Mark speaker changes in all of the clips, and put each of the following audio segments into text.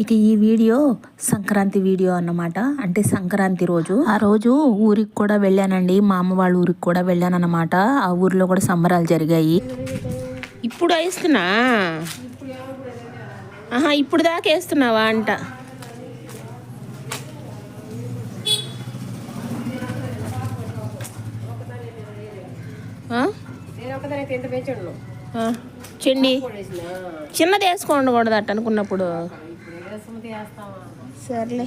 Speaker 1: ఇక ఈ video Sankranti video అన్నమాట. అంటే సంక్రాంతి రోజు. ఆ రోజు ఊరికి కూడా వెళ్ళానండి. మా అమ్మ వాళ్ళ ఊరికి కూడా వెళ్ళానన్నమాట. ఆ ఊరిలో కూడా సంబరాలు జరిగాయి.
Speaker 2: ఇప్పుడు వేస్తున్నా? ఆహా ఇప్పుడు దాకా వేస్తున్నావా అంట. చెండి. చిన్నది వేసుకోండి అట్ట అనుకున్నప్పుడు. సర్లే.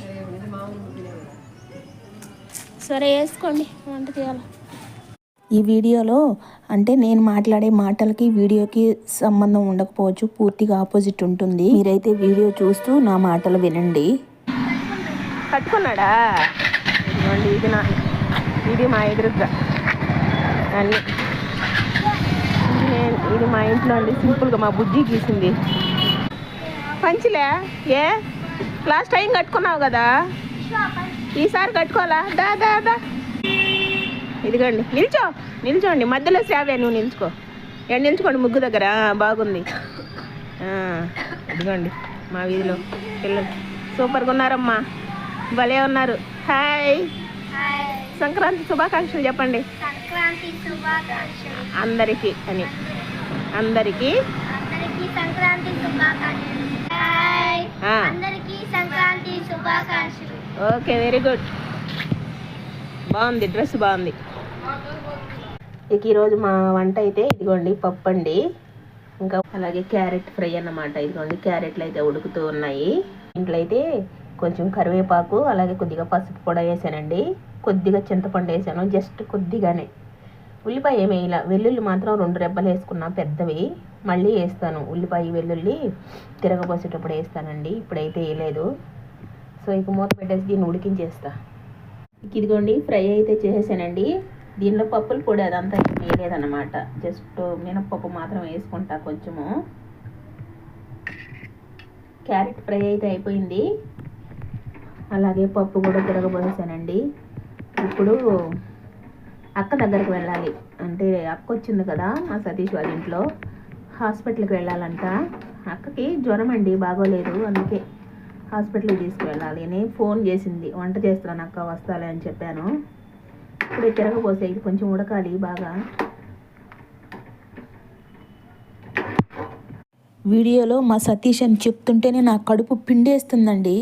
Speaker 2: సరే వేసుకోండి. వంట చేయాలి?
Speaker 1: ఈ వీడియోలో అంటే నేను మాట్లాడే మాటలకి వీడియోకి సంబంధం ఉండకపోవచ్చు. పూర్తిగా ఆపోజిట్ ఉంటుంది. మీరైతే వీడియో చూస్తూ నా మాటలు వినండి.
Speaker 2: కట్టుకున్నాడా? ఇది నా ఇది మా ఎదురుగా అన్ని. ఇది నేను ఇది మా ఇంట్లో అండి. సింపుల్గా మా బుజ్జి గీసింది. పంచిలే? ఏ? లాస్ట్ టైం కట్టుకున్నావు కదా? ఈసారి కట్టుకోవాలా? దా దా దా. ఇదిగోండి నిల్చో. నిల్చోండి మధ్యలో శ్రావే నువ్వు నిల్చుకో. ఎక్కడ నిల్చుకోండి ముగ్గు దగ్గర. బాగుంది. ఇదిగోండి మా వీధిలో పిల్లలు. సూపర్గా ఉన్నారమ్మా. భలే ఉన్నారు. హాయ్. సంక్రాంతి శుభాకాంక్షలు చెప్పండి.
Speaker 3: సంక్రాంతి శుభాకాంక్షలు.
Speaker 2: అందరికీ అని. అందరికీ
Speaker 3: సంక్రాంతి శుభాకాంక్షలు. అందరికీ సంక్రాంతి శుభాకాంక్షలు.
Speaker 2: Okay very good. బాగుంది డ్రెస్ బాగుంది. ఇక ఈరోజు మా వంట అయితే ఇదిగోండి పప్పు అండి ఇంకా అలాగే క్యారెట్ ఫ్రై అన్నమాట. ఇదిగోండి క్యారెట్లు అయితే ఉడుకుతూ ఉన్నాయి. ఇంట్లో అయితే కొంచెం కరివేపాకు అలాగే కొద్దిగా పసుపు కూడా వేసానండి. కొద్దిగా చింతపండు వేసాను జస్ట్ కొద్దిగానే. ఉల్లిపాయ ఏమి వేయాల వెల్లుల్లి మాత్రం రెండు రెబ్బలు వేసుకున్నా పెద్దవి. మళ్ళీ వేస్తాను. ఉల్లిపాయ వెల్లుల్లి తిరగబోసేటప్పుడు వేస్తానండి. ఇప్పుడైతే వేయలేదు. సో ఇక మూత పెట్టేసి దీన్ని ఉడికించేస్తా. ఇదిగోండి ఫ్రై అయితే చేసేసానండి. దీనిలో పప్పులు పొడి అదంతా వేయలేదన్నమాట. జస్ట్ మినప్పప్పు మాత్రం వేసుకుంటా కొంచెము. క్యారెట్ ఫ్రై అయితే అయిపోయింది. అలాగే పప్పు కూడా తిరగబోసానండి ఇప్పుడు అక్క దగ్గరకు వెళ్ళాలి. అంటే అక్క వచ్చింది కదా మా సతీష్ వాళ్ళ ఇంట్లో. హాస్పిటల్కి వెళ్ళాలంట. అక్కకి జ్వరం అండి బాగోలేదు అందుకే హాస్పిటల్కి తీసుకువెళ్ళాలి. అని ఫోన్ చేసింది వంట చేస్తున్నాను అక్క వస్తాలే అని చెప్పాను. ఇప్పుడు తిరగబోసే ఇది కొంచెం ఉడకాలి బాగా.
Speaker 1: వీడియోలో మా సతీష్ అని చెప్తుంటేనే నా కడుపు పిండేస్తుందండి.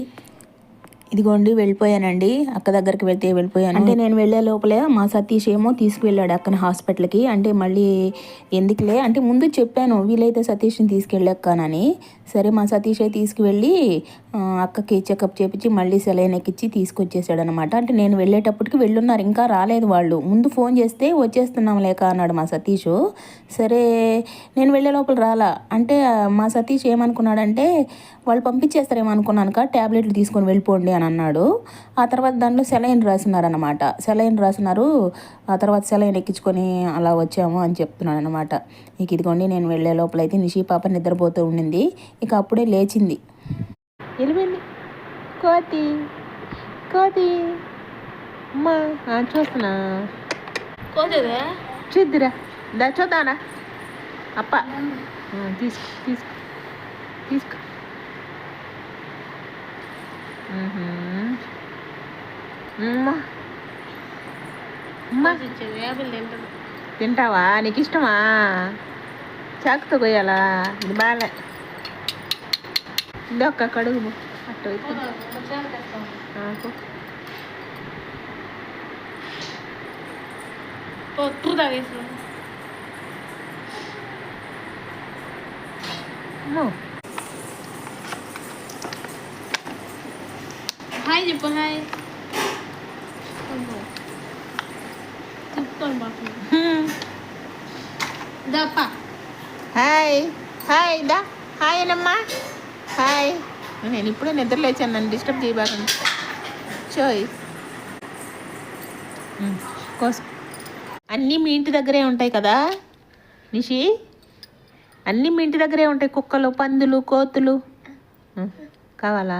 Speaker 1: ఇదిగోండి వెళ్ళిపోయానండి. అక్క దగ్గరికి వెళ్తే వెళ్ళిపోయాను. అంటే నేను వెళ్ళే లోపలే మా సతీష్ ఏమో తీసుకువెళ్ళాడు అక్కని హాస్పిటల్కి. అంటే మళ్ళీ ఎందుకులే? అంటే ముందు చెప్పాను వీలైతే సతీష్ని తీసుకెళ్ళక్కనని సరే మా సతీష్ తీసుకువెళ్ళి అక్కకి చెకప్ చేపించి మళ్ళీ సెలైన్ ఎక్కించి తీసుకొచ్చేసాడు అనమాట అంటే నేను వెళ్ళేటప్పటికి వెళ్ళున్నారు ఇంకా రాలేదు వాళ్ళు. ముందు ఫోన్ చేస్తే వచ్చేస్తున్నాం లేక అన్నాడు మా సతీష్. సరే నేను వెళ్ళే లోపల రాలా. అంటే మా సతీష్ ఏమనుకున్నాడంటే వాళ్ళు పంపించేస్తారేమో అనుకున్నాను కా ట్యాబ్లెట్లు తీసుకొని వెళ్ళిపోండి అని అన్నాడు. ఆ తర్వాత దాంట్లో సెలైన్ రాసినారనమాట సెలైన్ రాసినారు. ఆ తర్వాత సెలైన్ ఎక్కించుకొని అలా వచ్చాము అని చెప్తున్నాను అనమాట ఇక ఇదిగోండి నేను వెళ్ళే లోపల అయితే నిషి పాప నిద్రపోతూ ఉండింది. ఇక అప్పుడే లేచింది.
Speaker 2: వెళ్ళిపోయింది కోతి కోతి. అమ్మా చూస్తున్నా. చూద్దురా. దా చూద్దానా అప్ప. తీసుకో తీసుకో. తీసుకో. తింటావా? నీకు ఇష్టమా చాకుతో కొయ్యాలా? ఇది బాగా ఇదొక్క కడుగు అట్టు పో. అమ్మో.
Speaker 3: హాయ్ చెప్పు హాయ్
Speaker 2: హాయ్ హాయ్ దా హాయ్ అనమ్మా హాయ్ నేను ఇప్పుడే నిద్ర లేచాను నన్ను డిస్టర్బ్ చేయబాకండి చోయ్ కోసు అన్నీ మీ ఇంటి దగ్గరే ఉంటాయి కదా నిషి? అన్నీ మీ ఇంటి దగ్గరే ఉంటాయి కుక్కలు పందులు కోతులు. కావాలా?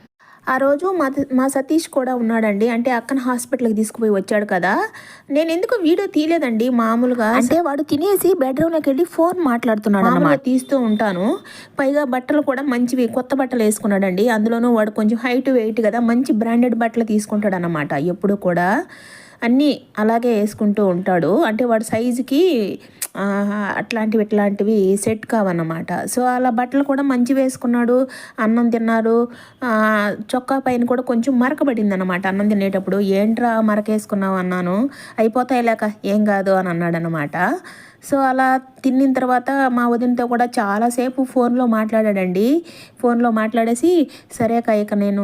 Speaker 1: ఆ రోజు మా మా సతీష్ కూడా ఉన్నాడండి. అంటే అక్కన హాస్పిటల్కి తీసుకుపోయి వచ్చాడు కదా. నేను ఎందుకు వీడియో తీయలేదండి. మామూలుగా అంటే వాడు తినేసి బెడ్రూమ్లోకి వెళ్ళి ఫోన్ మాట్లాడుతున్నాడు అన్నమాట తీస్తూ ఉంటాను. పైగా బట్టలు కూడా మంచివి కొత్త బట్టలు వేసుకున్నాడండి. అందులోనూ వాడు కొంచెం హైట్ వెయిట్ కదా మంచి బ్రాండెడ్ బట్టలు తీసుకుంటాడు అన్నమాట ఎప్పుడు కూడా అన్నీ అలాగే వేసుకుంటూ ఉంటాడు. అంటే వాడి సైజుకి అట్లాంటివి ఇట్లాంటివి సెట్ కావన్నమాట. సో అలా బట్టలు కూడా మంచి వేసుకున్నాడు అన్నం తిన్నారు చొక్కా పైన కూడా కొంచెం మరకబడింది అనమాట అన్నం తినేటప్పుడు. ఏంట్రా మరకేసుకున్నావు? అన్నాను. అయిపోతాయి లేక ఏం కాదు? అని అన్నాడు అనమాట సో అలా తిన్న తర్వాత మా వదినతో కూడా చాలాసేపు ఫోన్లో మాట్లాడాడండి. ఫోన్లో మాట్లాడేసి సరే అక్క ఇక నేను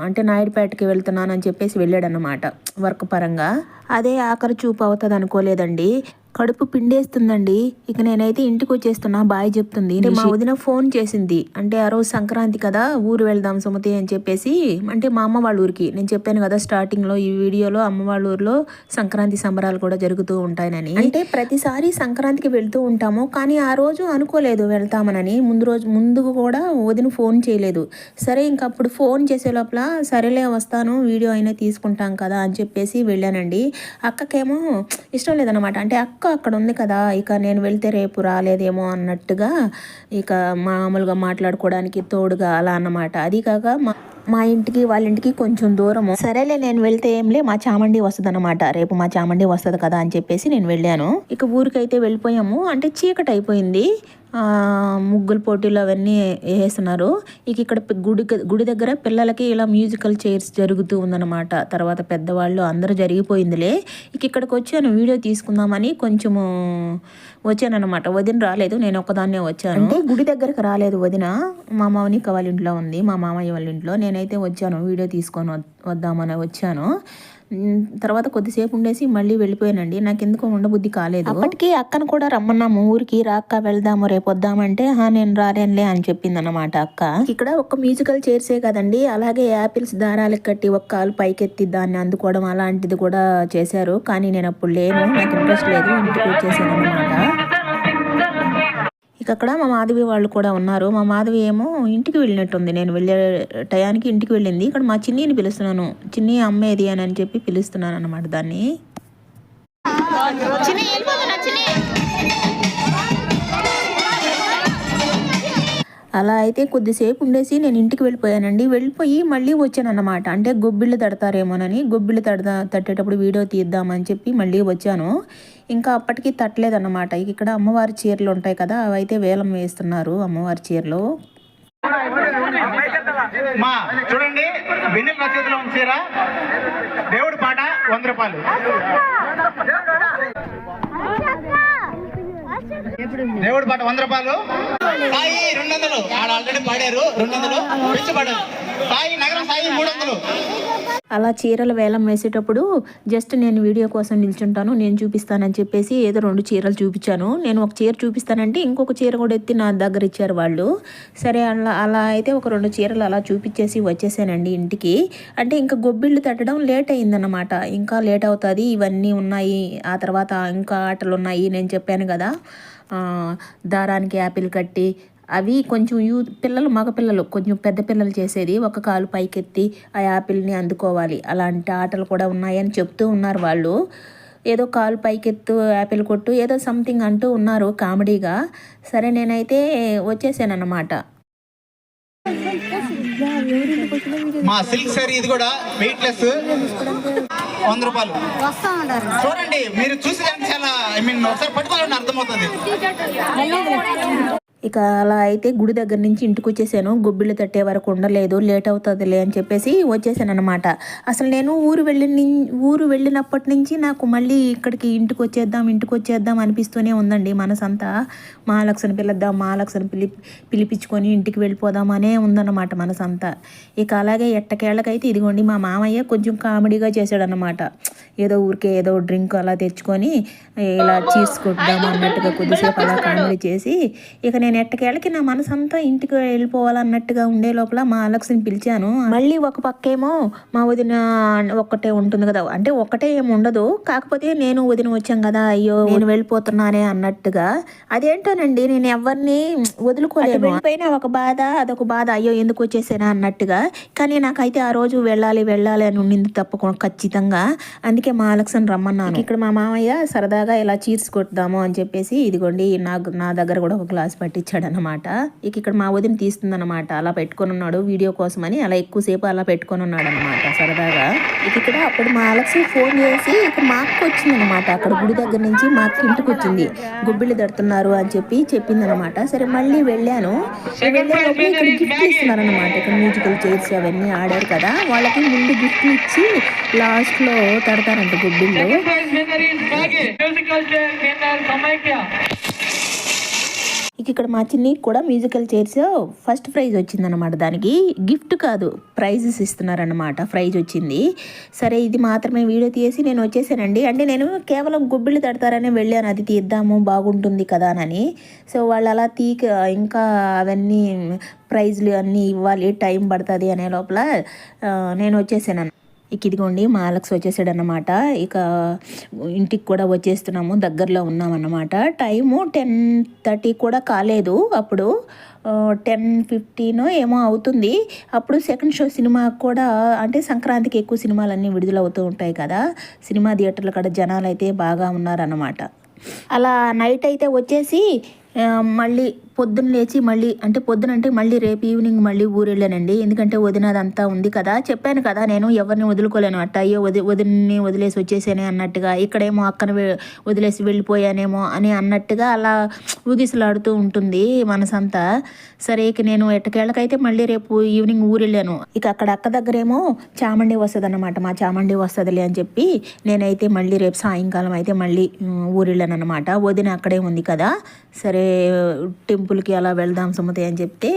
Speaker 1: అంటే నాయుడుపేటకి వెళ్తున్నాను అని చెప్పేసి వెళ్ళాడనమాట వర్క్ పరంగా. అదే ఆఖరి చూపు అవుతుంది అనుకోలేదండి కడుపు పిండేస్తుందండి. ఇక నేనైతే ఇంటికి వచ్చేస్తున్నా బాయ్ చెప్తుంది. మా వదిన ఫోన్ చేసింది. అంటే ఆ రోజు సంక్రాంతి కదా ఊరు వెళ్దాం సుమతి అని చెప్పేసి. అంటే మా అమ్మ వాళ్ళ ఊరికి. నేను చెప్పాను కదా స్టార్టింగ్లో ఈ వీడియోలో అమ్మ వాళ్ళ ఊర్లో సంక్రాంతి సంబరాలు కూడా జరుగుతూ ఉంటాయని అంటే ప్రతిసారి సంక్రాంతికి వెళ్తూ ఉంటాము. కానీ ఆ రోజు అనుకోలేదు వెళ్తామనని. ముందు రోజు ముందు కూడా వదిన ఫోన్ చేయలేదు. సరే ఇంక అప్పుడు ఫోన్ చేసే లోపల సరేలే వస్తాను వీడియో అయినా తీసుకుంటాం కదా అని చెప్పేసి వెళ్ళానండి. అక్కకేమో ఇష్టం లేదనమాట అంటే అక్క అక్కడ ఉంది కదా ఇక నేను వెళ్తే రేపు రాలేదేమో అన్నట్టుగా ఇక మామూలుగా మాట్లాడుకోవడానికి తోడుగా అలా అన్నమాట. అది కాక మా మా ఇంటికి వాళ్ళ ఇంటికి కొంచెం దూరము. సరేలే నేను వెళ్తే ఏంలే మా చామండి వస్తుంది అనమాట రేపు మా చామండి వస్తుంది కదా అని చెప్పేసి నేను వెళ్ళాను. ఇక ఊరికైతే వెళ్ళిపోయాము. అంటే చీకటి అయిపోయింది ముగ్గుల పోటీలు అవన్నీ వేస్తున్నారు. ఇక ఇక్కడ గుడి గుడి దగ్గర పిల్లలకి ఇలా మ్యూజికల్ చైర్స్ జరుగుతూ ఉందన్నమాట. తర్వాత పెద్దవాళ్ళు అందరూ జరిగిపోయిందిలే. ఇక ఇక్కడికి వచ్చాను వీడియో తీసుకుందామని కొంచెము వచ్చాను అనమాట వదిన రాలేదు నేను ఒక్కదాన్నే వచ్చాను. అంటే గుడి దగ్గరకు రాలేదు వదిన? మా మౌనిక వాళ్ళ ఇంట్లో ఉంది మా మామయ్య వాళ్ళ ఇంట్లో. నేనైతే వచ్చాను వీడియో తీసుకొని వద్- వద్దామని వచ్చాను. తర్వాత కొద్దిసేపు ఉండేసి మళ్ళీ వెళ్ళిపోయానండి. నాకు ఎందుకో ఉండబుద్ధి కాలేదు. అప్పటికి అక్కను కూడా రమ్మన్నాము ఊరికి రాక్క వెళ్దాము రేపు వద్దామంటే "హా, నేను రాలేనులే అని చెప్పింది అనమాట అక్క. ఇక్కడ ఒక మ్యూజికల్ చైర్సే కదండి. అలాగే యాపిల్స్ దారాలకు కట్టి ఒక కాలు పైకెత్తి దాన్ని అందుకోవడం అలాంటిది కూడా చేశారు. కానీ నేను అప్పుడు లేను. నాకు ఇంట్రెస్ట్ లేదు. ఇంటికి వచ్చేసాను అనమాట ఇక అక్కడ మా మాధవి వాళ్ళు కూడా ఉన్నారు. మా మాధవి ఏమో ఇంటికి వెళ్ళినట్టుంది. నేను వెళ్ళే టయానికి ఇంటికి వెళ్ళింది. ఇక్కడ మా చిన్నీని పిలుస్తున్నాను. చిన్ని అమ్మేది అని అని చెప్పి పిలుస్తున్నాను అనమాట దాన్ని అలా అయితే కొద్దిసేపు ఉండేసి నేను ఇంటికి వెళ్ళిపోయానండి. వెళ్ళిపోయి మళ్ళీ వచ్చాను అన్నమాట అంటే గొబ్బిళ్ళు తడతారేమోనని గొబ్బిళ్ళు తడదా తట్టేటప్పుడు వీడియో తీద్దామని చెప్పి మళ్ళీ వచ్చాను. ఇంకా అప్పటికి తట్టలేదన్నమాట. ఇక్కడ అమ్మవారి చీరలు ఉంటాయి కదా అవి అయితే వేలం వేస్తున్నారు అమ్మవారి చీరలు.
Speaker 4: మా చూడండి వెన్నెల రచయితలో ఉంది చీర. దేవుడి పాట వంద రూపాయలు. దేవుడి పాట వంద రూపాయలు. సాయి రెండు వందలు. ఆడ ఆల్రెడీ పాడారు. రెండు వందలు. సాయి నగరం సాయి మూడు వందలు.
Speaker 1: అలా చీరలు వేలం వేసేటప్పుడు జస్ట్ నేను వీడియో కోసం నిల్చుంటాను నేను చూపిస్తానని చెప్పేసి ఏదో రెండు చీరలు చూపించాను. నేను ఒక చీర చూపిస్తానంటే ఇంకొక చీర కూడా ఎత్తి నా దగ్గర ఇచ్చారు వాళ్ళు. సరే అలా అలా అయితే ఒక రెండు చీరలు అలా చూపించేసి వచ్చేసానండి ఇంటికి. అంటే ఇంకా గొబ్బిళ్ళు తట్టడం లేట్ అయిందన్నమాట. ఇంకా లేట్ అవుతుంది. ఇవన్నీ ఉన్నాయి. ఆ తర్వాత ఇంకా ఆటలు ఉన్నాయి నేను చెప్పాను కదా. దారానికి యాపిల్ కట్టి అవి కొంచెం యూ పిల్లలు మగపిల్లలు కొంచెం పెద్ద పిల్లలు చేసేది ఒక కాలు పైకెత్తి ఆ యాపిల్ని అందుకోవాలి. అలాంటి ఆటలు కూడా ఉన్నాయని చెప్తూ ఉన్నారు వాళ్ళు. ఏదో కాలు పైకెత్తు యాపిల్ కొట్టు ఏదో సంథింగ్ అంటూ ఉన్నారు కామెడీగా. సరే నేనైతే వచ్చేసాను అన్నమాట
Speaker 4: మా సిల్క్ సారీ ఇది కూడా వెయిట్లెస్ వంద రూపాయలు. చూడండి మీరు చూసి చాలా ఐ మీన్ ఒకసారి పట్టుకోవాలని అర్థమవుతుంది.
Speaker 1: ఇక అలా అయితే గుడి దగ్గర నుంచి ఇంటికి వచ్చేసాను. గొబ్బిళ్ళు తట్టే వరకు ఉండలేదు. లేట్ అవుతుందిలే అని చెప్పేసి వచ్చేసాను అనమాట అసలు నేను ఊరు వెళ్ళి ఊరు వెళ్ళినప్పటి నుంచి నాకు మళ్ళీ ఇక్కడికి ఇంటికి వచ్చేద్దాం ఇంటికి వచ్చేద్దాం అనిపిస్తూనే ఉందండి మనసంతా. మహాలక్ష్మిని పిలుద్దాం మహాలక్ష్మి పిలి పిలిపించుకొని ఇంటికి వెళ్ళిపోదాం అనే ఉందన్నమాట మనసంతా. ఇక అలాగే ఎట్టకేళ్ళకైతే ఇదిగోండి మా మామయ్య కొంచెం కామెడీగా చేశాడనమాట ఏదో ఊరికే ఏదో డ్రింక్ అలా తెచ్చుకొని ఇలా చీర్స్ అన్నట్టుగా కొద్దిసేపు అలా కామెడీ చేసి ఇక నేను ఎట్టకేళ్ళకి నా మనసు అంతా ఇంటికి వెళ్ళిపోవాలన్నట్టుగా ఉండే లోపల మా అలక్స్ని పిలిచాను. మళ్ళీ ఒక పక్కేమో మా వదిన ఒక్కటే ఉంటుంది కదా. అంటే ఒక్కటే ఏమి ఉండదు. కాకపోతే నేను వదిన వచ్చాం కదా అయ్యో నేను వెళ్ళిపోతున్నానే అన్నట్టుగా. అదేంటోనండి నేను ఎవరిని వదులుకోలేను. పైన ఒక బాధ అదొక బాధ. అయ్యో ఎందుకు వచ్చేసానా అన్నట్టుగా. కానీ నాకైతే ఆ రోజు వెళ్ళాలి వెళ్ళాలి అని ఉండింది తప్పకుండా ఖచ్చితంగా. అందుకే మా అలక్సన్ రమ్మన్నాను. ఇక్కడ మా మామయ్య సరదాగా ఇలా చీర్స్ కొట్టుదాము అని చెప్పేసి ఇదిగోండి నాకు నా దగ్గర కూడా ఒక గ్లాస్ పట్టించాడు అనమాట ఇక ఇక్కడ మా వదిన తీస్తుందన్నమాట. అలా పెట్టుకొని ఉన్నాడు వీడియో కోసం అని అలా ఎక్కువసేపు అలా పెట్టుకొని ఉన్నాడు అనమాట సరదాగా. ఇక ఇక్కడ అప్పుడు మా అలక్స్ ఫోన్ చేసి ఇక మా అక్క వచ్చింది అనమాట అక్కడ గుడి దగ్గర నుంచి మా అక్క ఇంటికి వచ్చింది. గుబ్బిళ్ళు దడుతున్నారు అని చెప్పి చెప్పింది అనమాట సరే మళ్ళీ వెళ్ళాను. వెళ్ళే లోపల ఇక్కడ గిఫ్ట్ ఇస్తున్నారు అనమాట ఇక్కడ మ్యూజికల్ చైర్స్ అవన్నీ ఆడారు కదా. వాళ్ళకి ముందు గిఫ్ట్ ఇచ్చి
Speaker 5: లాస్ట్లో అంత
Speaker 1: గుడ్డుందో? ఇక్కడ మా చిన్ని కూడా మ్యూజికల్ చైర్స్ ఫస్ట్ ప్రైజ్ వచ్చిందనమాట దానికి. గిఫ్ట్ కాదు ప్రైజెస్ ఇస్తున్నారనమాట ప్రైజ్ వచ్చింది. సరే ఇది మాత్రమే వీడియో తీసి నేను వచ్చేసానండి. అంటే నేను కేవలం గుబ్బిళ్ళు తడతారని వెళ్ళాను. అది తీద్దాము బాగుంటుంది కదా అని. సో వాళ్ళు అలా తీ ఇంకా అవన్నీ ప్రైజ్లు అన్నీ ఇవ్వాలి టైం పడుతుంది అనే లోపల నేను వచ్చేసాను. ఇక ఇదిగోండి మా అలక్స్ వచ్చేసాడు అనమాట ఇక ఇంటికి కూడా వచ్చేస్తున్నాము దగ్గరలో ఉన్నామన్నమాట. టైము టెన్ థర్టీ కూడా కాలేదు అప్పుడు. టెన్ ఫిఫ్టీన్ ఏమో అవుతుంది. అప్పుడు సెకండ్ షో సినిమా కూడా అంటే సంక్రాంతికి ఎక్కువ సినిమాలన్నీ విడుదలవుతూ ఉంటాయి కదా. సినిమా థియేటర్ల కాడ జనాలు అయితే బాగా ఉన్నారన్నమాట. అలా నైట్ అయితే వచ్చేసి మళ్ళీ పొద్దున్న లేచి మళ్ళీ అంటే పొద్దున అంటే మళ్ళీ రేపు ఈవినింగ్ మళ్ళీ ఊరెళ్ళానండి. ఎందుకంటే వదినదంతా ఉంది కదా. చెప్పాను కదా నేను ఎవరిని వదులుకోలేను. అట్ట అయ్యో వది వదిన్ని వదిలేసి వచ్చేసానే అన్నట్టుగా ఇక్కడేమో అక్కన వదిలేసి వెళ్ళిపోయానేమో అని అన్నట్టుగా అలా ఊగిసలాడుతూ ఉంటుంది మనసంతా. సరే ఇక నేను ఎట్టకేళ్ళకైతే మళ్ళీ రేపు ఈవినింగ్ ఊరెళ్ళాను. ఇక అక్కడ అక్క దగ్గరేమో చామండి వస్తుంది అనమాట మా చామండి వస్తుందిలే అని చెప్పి నేనైతే మళ్ళీ రేపు సాయంకాలం అయితే మళ్ళీ ఊరెళ్ళాను ఊరు వెళ్ళాను అనమాట వదిన అక్కడే ఉంది కదా. సరే టెంపుల్కి అలా వెళ్దాం సుమతి అని చెప్తే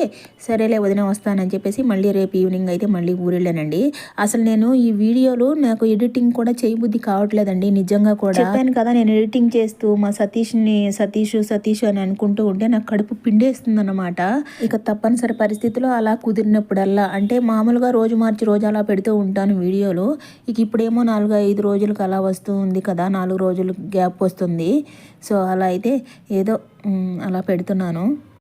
Speaker 1: సరేలే వదిన వస్తానని చెప్పేసి మళ్ళీ రేపు ఈవినింగ్ అయితే మళ్ళీ ఊరు వెళ్ళానండి అసలు నేను ఈ వీడియోలు నాకు ఎడిటింగ్ కూడా చేయబుద్ధి కావట్లేదండి నిజంగా కూడా. చెప్పాను కదా నేను ఎడిటింగ్ చేస్తూ మా సతీష్ని సతీష్ సతీష్ అని అనుకుంటూ ఉంటే నాకు కడుపు పిండేస్తుంది అనమాట ఇక తప్పనిసరి పరిస్థితిలో అలా కుదిరినప్పుడల్లా అంటే మామూలుగా రోజు మార్చి రోజు అలా పెడుతూ ఉంటాను వీడియోలు ఇక ఇప్పుడేమో నాలుగు ఐదు రోజులకు అలా వస్తూ ఉంది కదా నాలుగు రోజులు గ్యాప్ వస్తుంది. సో అలా అయితే ఏదో అలా పెడుతున్నాను.